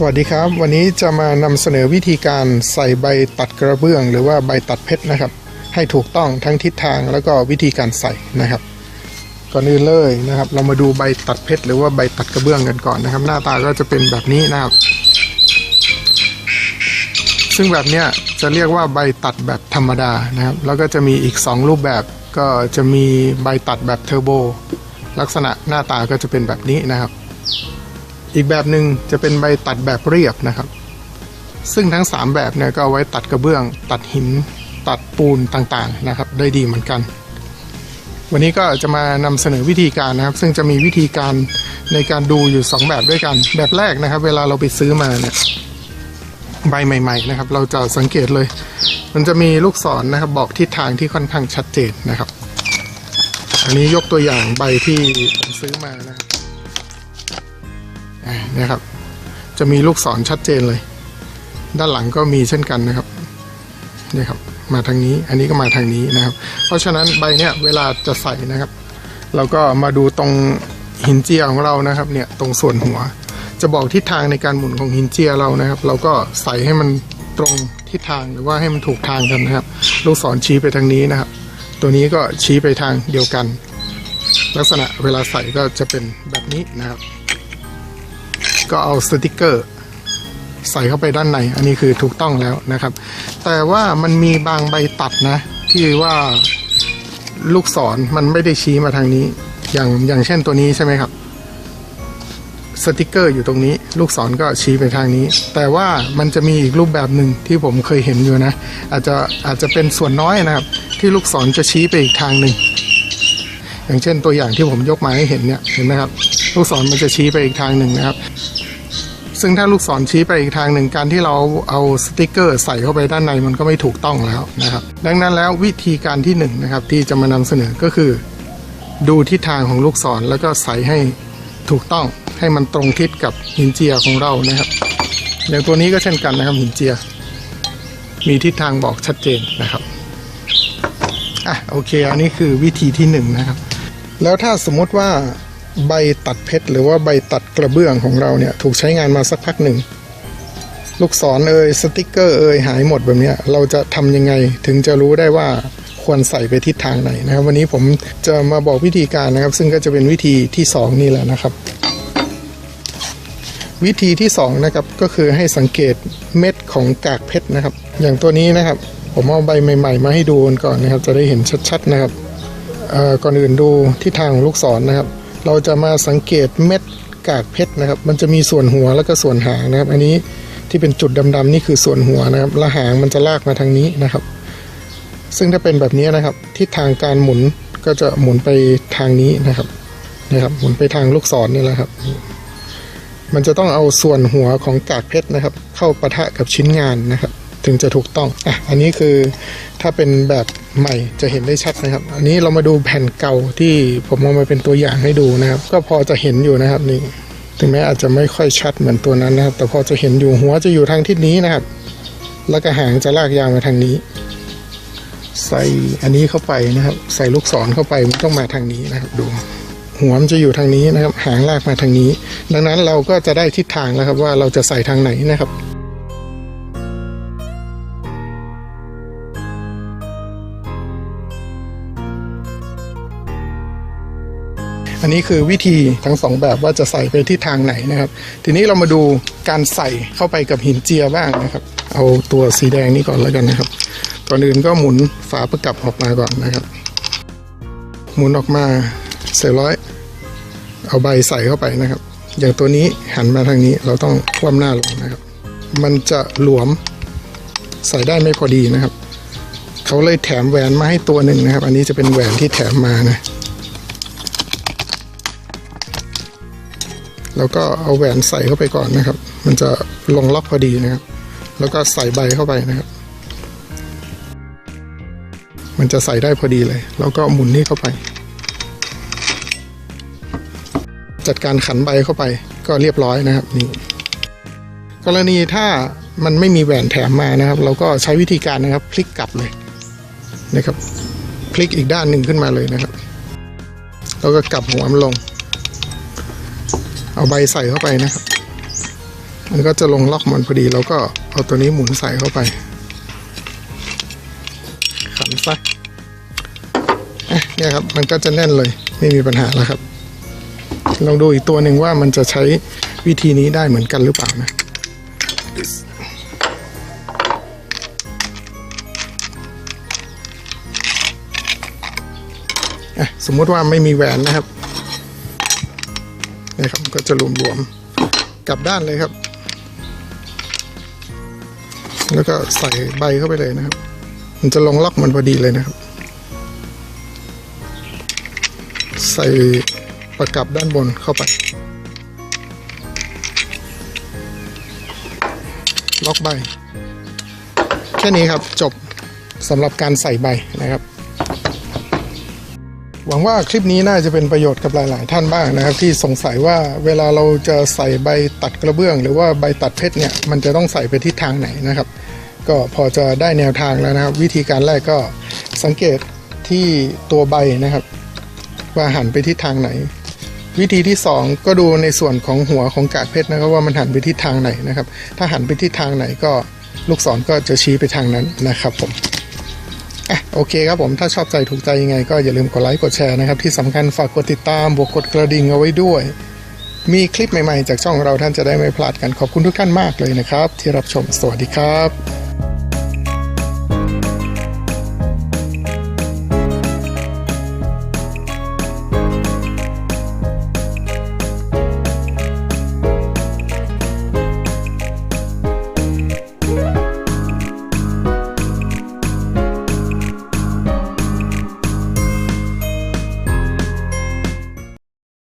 สวัสดีครับ วันนี้จะมานำเสนอวิธีการใส่ใบตัดกระเบื้อง หรือว่าใบตัดเพชรนะครับ ให้ถูกต้องทั้งทิศทางแล้วก็วิธีการใส่นะครับ ก่อนอื่นเลยนะครับ เรามาดูใบตัดเพชรหรือว่าใบตัดกระเบื้องกันก่อนนะครับ หน้าตาก็จะเป็นแบบนี้นะครับ ซึ่งแบบเนี้ยจะเรียกว่าใบตัดแบบธรรมดานะครับ แล้วก็จะมีอีก 2 รูปแบบก็จะมีใบตัดแบบเทอร์โบลักษณะหน้าตาก็จะเป็นแบบนี้นะครับ อีกแบบหนึ่งจะเป็นใบตัดแบบเรียบนะครับ ซึ่งทั้ง 3 แบบเนี่ยก็เอาไว้ตัดกระเบื้อง ตัดหิน ตัดปูนต่างๆนะครับ ได้ดีเหมือนกัน วันนี้ก็จะมานำเสนอวิธีการนะครับ ซึ่งจะมีวิธีการในการดูอยู่ 2 แบบด้วยกัน แบบแรกนะครับ เวลาเราไปซื้อมาเนี่ยใบใหม่ ๆ นะครับ เราจะสังเกตเลย มันจะมีลูกศรนะครับ บอกทิศทางที่ค่อนข้างชัดเจนนะครับ อันนี้ยกตัวอย่างใบที่ผมซื้อมานะครับอ่า นะครับ จะมีลูกศรชัดเจนเลย ด้านหลังก็มีเช่นกันนะครับนี่ครับ มาทางนี้อันนี้ก็มาทางนี้นะครับ เพราะฉะนั้นใบเนี้ยเวลาจะใส่นะครับ เราก็มาดูตรงหินเจียของเรานะครับเนี่ยตรงส่วนหัว จะบอกทิศทางในการหมุนของหินเจียเรานะครับ เราก็ใส่ให้มันตรงทิศทางหรือว่าให้มันถูกทางกันนะครับ ลูกศรชี้ไปทางนี้นะครับ ตัวนี้ก็ชี้ไปทางเดียวกัน ลักษณะเวลาใส่ก็จะเป็นแบบนี้นะครับ ก็เอาสติกเกอร์ใส่เข้าไปด้านในอันนี้คือถูกต้องแล้วนะครับ แต่ว่ามันมีบางใบตัดนะ ที่ว่าลูกศรมันไม่ได้ชี้มาทางนี้ อย่างอย่างเช่นตัวนี้ใช่ไหมครับสติกเกอร์อยู่ตรงนี้ ลูกศรก็ชี้ไปทางนี้ แต่ว่ามันจะมีอีกรูปแบบหนึ่งที่ผมเคยเห็นอยู่นะ อาจจะอาจจะเป็นส่วนน้อยนะครับ ที่ลูกศรจะชี้ไปอีกทางหนึ่งอย่างเช่นตัวอย่างที่ผมยกมาให้เห็นเนี่ยเห็นไหมครับ ลูกศรมันจะชี้ไปอีกทางหนึ่งนะครับ ซึ่งถ้าลูกศรชี้ไปอีกทางหนึ่งการที่เราเอาสติกเกอร์ใส่เข้าไปด้านในมันก็ไม่ถูกต้องแล้วนะครับ ดังนั้นแล้ววิธีการที่หนึ่งนะครับที่จะมานำเสนอก็คือ ดูทิศทางของลูกศรแล้วก็ใส่ให้ถูกต้องให้มันตรงทิศกับหินเจียของเรานะครับ อย่างตัวนี้ก็เช่นกันนะครับหินเจีย มีทิศทางบอกชัดเจนนะครับอะโอเค อันนี้คือวิธีที่หนึ่งนะครับ แล้วถ้าสมมติว่า ใบตัดเพชรหรือว่าใบตัดกระเบื้องของเราเนี่ยถูกใช้งานมาสักพักหนึ่ง ลูกศรเอ่ยสติกเกอร์เอ่ยหายหมดแบบนี้เราจะทำยังไงถึงจะรู้ได้ว่าควรใส่ไปทิศทางไหนนะครับ วันนี้ผมจะมาบอกวิธีการนะครับ ซึ่งก็จะเป็นวิธีที่สองนี่แหละนะครับ วิธีที่สองนะครับก็คือให้สังเกตเม็ดของกากเพชรนะครับ อย่างตัวนี้นะครับ ผมเอาใบใหม่ ๆ มาให้ดูกันก่อนนะครับ จะได้เห็นชัดๆนะครับเอ่อก่อนอื่นดูทิศทางของลูกศรนะครับ เราจะมาสังเกตเม็ดกากเพชรนะครับ มันจะมีส่วนหัวแล้วก็ส่วนหางนะครับ อันนี้ที่เป็นจุดดำๆนี่คือส่วนหัวนะครับและหางมันจะลากมาทางนี้นะครับ ซึ่งถ้าเป็นแบบนี้นะครับทิศทางการหมุนก็จะหมุนไปทางนี้นะครับนะครับ หมุนไปทางลูกศรนี่แหละครับ มันจะต้องเอาส่วนหัวของกากเพชรนะครับ เข้าปะทะกับชิ้นงานนะครับ ถึงจะถูกต้องอะอันนี้คือถ้าเป็นแบบใหม่จะเห็นได้ชัดนะครับ อันนี้เรามาดูแผ่นเก่าที่ผมเอามาเป็นตัวอย่างให้ดูนะครับ ก็พอจะเห็นอยู่นะครับนี่ถึงแม้อาจจะไม่ค่อยชัดเหมือนตัวนั้นนะครับ แต่พอจะเห็นอยู่หัวจะอยู่ทางทิศนี้นะครับ แล้วก็หางจะลากยาวมาทางนี้ ใส่อันนี้เข้าไปนะครับ ใส่ลูกศรเข้าไปมันต้องมาทางนี้นะครับดูหัวมันจะอยู่ทางนี้นะครับ หางลากมาทางนี้ ดังนั้นเราก็จะได้ทิศทางแล้วครับว่าเราจะใส่ทางไหนนะครับ อันนี้คือวิธีทั้งสองแบบว่าจะใส่ไปที่ทางไหนนะครับ ทีนี้เรามาดูการใส่เข้าไปกับหินเจียบ้างนะครับ เอาตัวสีแดงนี้ก่อนแล้วกันนะครับก่อนอื่นก็หมุนฝาประกับออกมาก่อนนะครับ หมุนออกมาเสร็จร้อย เอาใบใส่เข้าไปนะครับ อย่างตัวนี้หันมาทางนี้เราต้องคว่ำหน้าลงนะครับ มันจะหลวมใส่ได้ไม่พอดีนะครับ เขาเลยแถมแหวนมาให้ตัวหนึ่งนะครับ อันนี้จะเป็นแหวนที่แถมมานะ แล้วก็เอาแหวนใส่เข้าไปก่อนนะครับ มันจะลงล็อกพอดีนะครับ แล้วก็ใส่ใบเข้าไปนะครับ มันจะใส่ได้พอดีเลย แล้วก็หมุนนี่เข้าไป จัดการขันใบเข้าไปก็เรียบร้อยนะครับนี่กรณีถ้ามันไม่มีแหวนแถมมานะครับ เราก็ใช้วิธีการนะครับ พลิกกลับเลยนะครับ พลิกอีกด้านหนึ่งขึ้นมาเลยนะครับ แล้วก็กลับหัวมันลง เอาใบใส่เข้าไปนะครับ มันก็จะลงล็อกมันพอดีแล้วก็เอาตัวนี้หมุนใส่เข้าไปขันซะเนี่ยครับมันก็จะแน่นเลยไม่มีปัญหาแล้วครับ ลองดูอีกตัวหนึ่งว่ามันจะใช้วิธีนี้ได้เหมือนกันหรือเปล่านะอะสมมุติว่าไม่มีแหวนนะครับ นี่ครับก็จะรวมๆกลับด้านเลยครับ แล้วก็ใส่ใบเข้าไปเลยนะครับ มันจะลงล็อกมันพอดีเลยนะครับ ใส่ประกับด้านบนเข้าไป ล็อกใบ แค่นี้ครับจบสำหรับการใส่ใบนะครับ หวังว่าคลิปนี้น่าจะเป็นประโยชน์กับหลาย ๆ ท่านบ้างนะครับ ที่สงสัยว่าเวลาเราจะใส่ใบตัดกระเบื้อง หรือว่าใบตัดเพชรเนี่ยมันจะต้องใส่ไปทิศทางไหนนะครับ ก็พอจะได้แนวทางแล้วนะครับ วิธีการแรกก็สังเกตที่ตัวใบนะครับ ว่าหันไปทิศทางไหน วิธีที่ 2 ก็ดูในส่วนของหัวของกากเพชรนะครับว่ามันหันไปทิศทางไหนนะครับ ถ้าหันไปทิศทางไหนก็ลูกศรก็จะชี้ไปทางนั้นนะครับผม อะโอเคครับผมถ้าชอบใจถูกใจยังไง ก็อย่าลืมกดไลค์กดแชร์นะครับ ที่สำคัญฝากกดติดตามบวกกดกระดิ่งเอาไว้ด้วย มีคลิปใหม่ๆ จากช่องเราท่านจะได้ไม่พลาดกันขอบคุณทุกท่านมากเลยนะครับ ที่รับชมสวัสดีครับ